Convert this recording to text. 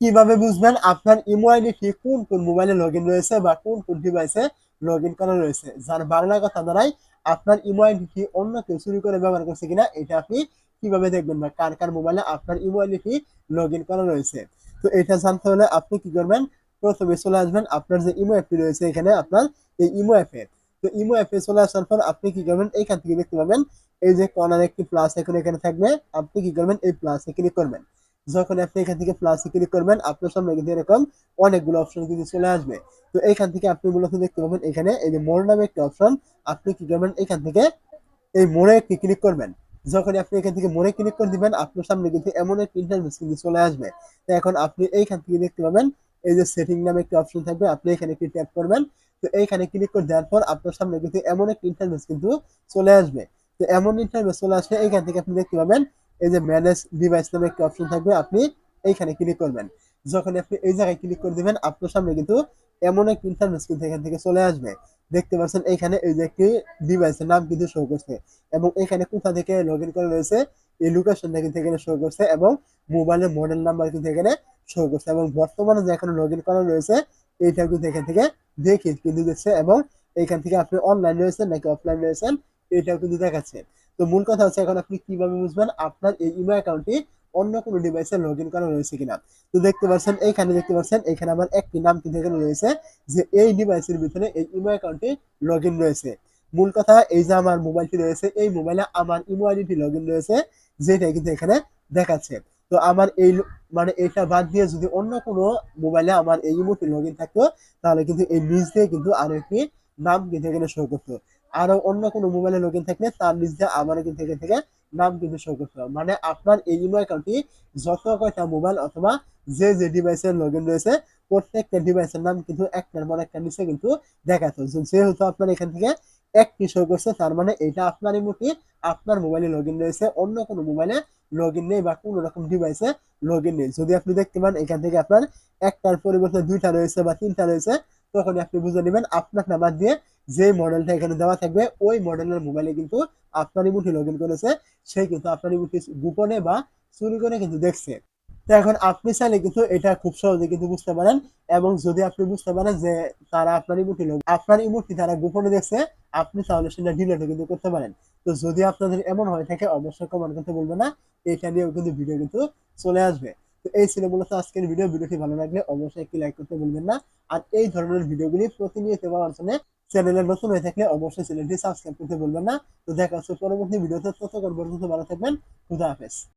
কীভাবে বুঝবেন? আপনার ইমো আইডিটি কোন কোন মোবাইলে লগ রয়েছে বা কোন কোন ডিভাইসে লগ করা রয়েছে? যার বাংলা কথা দাঁড়ায় আপনার ইমো আইডিটি অন্য কেউ চুরি করে ব্যবহার করছে কিনা, এটা আপনি কীভাবে দেখবেন বা কার কার মোবাইলে আপনার ইমো আইডিটি লগ করা রয়েছে? তো এটা জানতে হলে আপনি কি করবেন? প্রথমে চলে আসবেন, আপনার যে ইমো অ্যাপটি রয়েছে এখানে আপনার এই ইমো অ্যাপে। তো ইমো অ্যাপে চলে আসার পর আপনি কি করবেন? এইখান থেকে দেখতে পাবেন, এই যে কর্নার একটি প্লাস এখন এখানে থাকবে, আপনি কি করবেন? এই প্লাসে ক্লিক করবেন। যখন আপনি এখান থেকে প্লাসে ক্লিক করবেন, আপনার সামনে কিন্তু এরকম অনেকগুলো অপশন কিন্তু চলে আসবে। তো এখান থেকে আপনি মূলত দেখতে পাবেন এখানে এই যে মোর নামে একটা অপশন আপনি কি করবেন? এখান থেকে এই মোড়ে একটি ক্লিক করবেন। যখন আপনি এখান থেকে মোড়ে ক্লিক করে দিবেন, আপনার সামনে কিন্তু এমন একটি ইন্টারফেস কিন্তু চলে আসবে। তো এখন আপনি এইখান থেকে দেখতে পাবেন, এই যে সেটিং নামে একটি অপশন থাকবে, আপনি এখানে একটি ট্যাপ করবেন। তো এইখানে ক্লিক করে দেওয়ার পর আপনার সামনে কিন্তু এমন একটি ইন্টারফেস কিন্তু চলে আসবে। তো এমন ইন্টারফেস চলে আসলে এইখান থেকে আপনি দেখতে পাবেন এই যে ম্যানেজ ডিভাইস নামে একটি অপশন থাকবে, আপনি এইখানে ক্লিক করবেন। যখন আপনি এই জায়গায় ক্লিক করে দিবেন, আপনার সামনে কিন্তু এমন একটি ইন্টারফেস কিন্তু এখান থেকে চলে আসবে। দেখতে পাচ্ছেন এইখানে এই যে একটি ডিভাইসের নাম কিন্তু শো করছে এবং এখানে কোথা থেকে লগ ইন করা রয়েছে এই লোকেশনটা কিন্তু এখানে শো করছে এবং মোবাইলের মডেল নাম্বার কিন্তু এখানে শো করছে এবং বর্তমানে যে এখানে লগ ইন করা রয়েছে এইটা কিন্তু এখান থেকে দেখে কিন্তু দিচ্ছে এবং এইখান থেকে আপনি অনলাইন রয়েছেন নাকি অফলাইন রয়েছেন এটাও কিন্তু দেখাচ্ছে। তো মূল কথা হচ্ছে এখন আপনি কীভাবে বুঝবেন আপনার এই ইমেল অ্যাকাউন্টটি অন্য কোনো ডিভাইসে লগ ইন করা রয়েছে কিনা। তো দেখতে পাচ্ছেন, এইখানে দেখতে পাচ্ছেন এখানে আমার একটি নাম কিন্তু এখানে রয়েছে যে এই ডিভাইসের ভিতরে এই ইমেল অ্যাকাউন্টে লগ ইন রয়েছে। মূল কথা, এই যে আমার মোবাইলটি রয়েছে, এই মোবাইলে আমার ইমো আইডিটি লগ ইন রয়েছে, যেটা কিন্তু এখানে দেখাচ্ছে। তো আমার এই মানে এটা বাদ দিয়ে যদি অন্য কোনো মোবাইলে আমার এই ইমোটি লগ ইন থাকতো, তাহলে কিন্তু এই নিচ দিয়ে কিন্তু আরও একটি নাম কিন্তু এখানে শো করতো আরও অন্য কোনো মোবাইলে লগ ইন থাকলে তার নিচ দিয়ে আমারও কিন্তু এখান থেকে নাম কিন্তু শো করতো মানে আপনার এই ইমো অ্যাকাউন্টটি যত কয়টা মোবাইল অথবা যে যে ডিভাইসের লগ ইন রয়েছে, প্রত্যেকটা ডিভাইসের নাম কিন্তু একটার পর একটা নিচে কিন্তু দেখাতো যেহেতু আপনার এখান থেকে একটি শো করছে, তার মানে এটা আপনার ইমোটি আপনার মোবাইলে লগ ইন রয়েছে। অন্য কোনো মোবাইলে লগ ইন নেই বা কোনো রকম ডিভাইসে লগ ইন নেই। যদি আপনি দেখতে পান, এখান থেকে আপনার একটার পরিবর্তে দুইটা রয়েছে বা তিনটা রয়েছে তখন আপনি বুঝে নেবেন আপনার নাম্বার দিয়ে যে মডেলটা এখানে দেওয়া থাকবে, ওই মডেলের মোবাইলে কিন্তু আপনার ইমোটি লগ ইন করেছে। সে কিন্তু আপনার ইমোটি গোপনে বা চুরি করে কিন্তু দেখছে। তো এখন আপনি চাইলে কিন্তু এটা খুব সহজে কিন্তু বুঝতে পারেন এবং যদি আপনি বুঝতে পারেন যে তারা আপনার ইমোটি লগ আপনার ইমোটি তারা গোপনে দেখছে, আপনি তাহলে সেটা ডিলেটও কিন্তু করতে পারেন। তো যদি আপনাদের এমন হয়ে থাকে, অবশ্যই কমেন্ট করতে বলবে না। এটা নিয়েও কিন্তু ভিডিও কিন্তু চলে আসবে। তো এই ছিল মূলত আজকের ভিডিও ভিডিওটি ভালো লাগলে অবশ্যই একটি লাইক করতে ভুলবেন না। আর এই ধরনের ভিডিওগুলি প্রতিনিয়ত পাওয়ার জন্য চ্যানেলে নতুন হয়ে থাকলে অবশ্যই চ্যানেলটি সাবস্ক্রাইব করতে বলবেন না। তো দেখা হচ্ছে পরবর্তী ভিডিওতে ততক্ষণ পর্যন্ত ভালো থাকবেন। খুদা হাফেজ।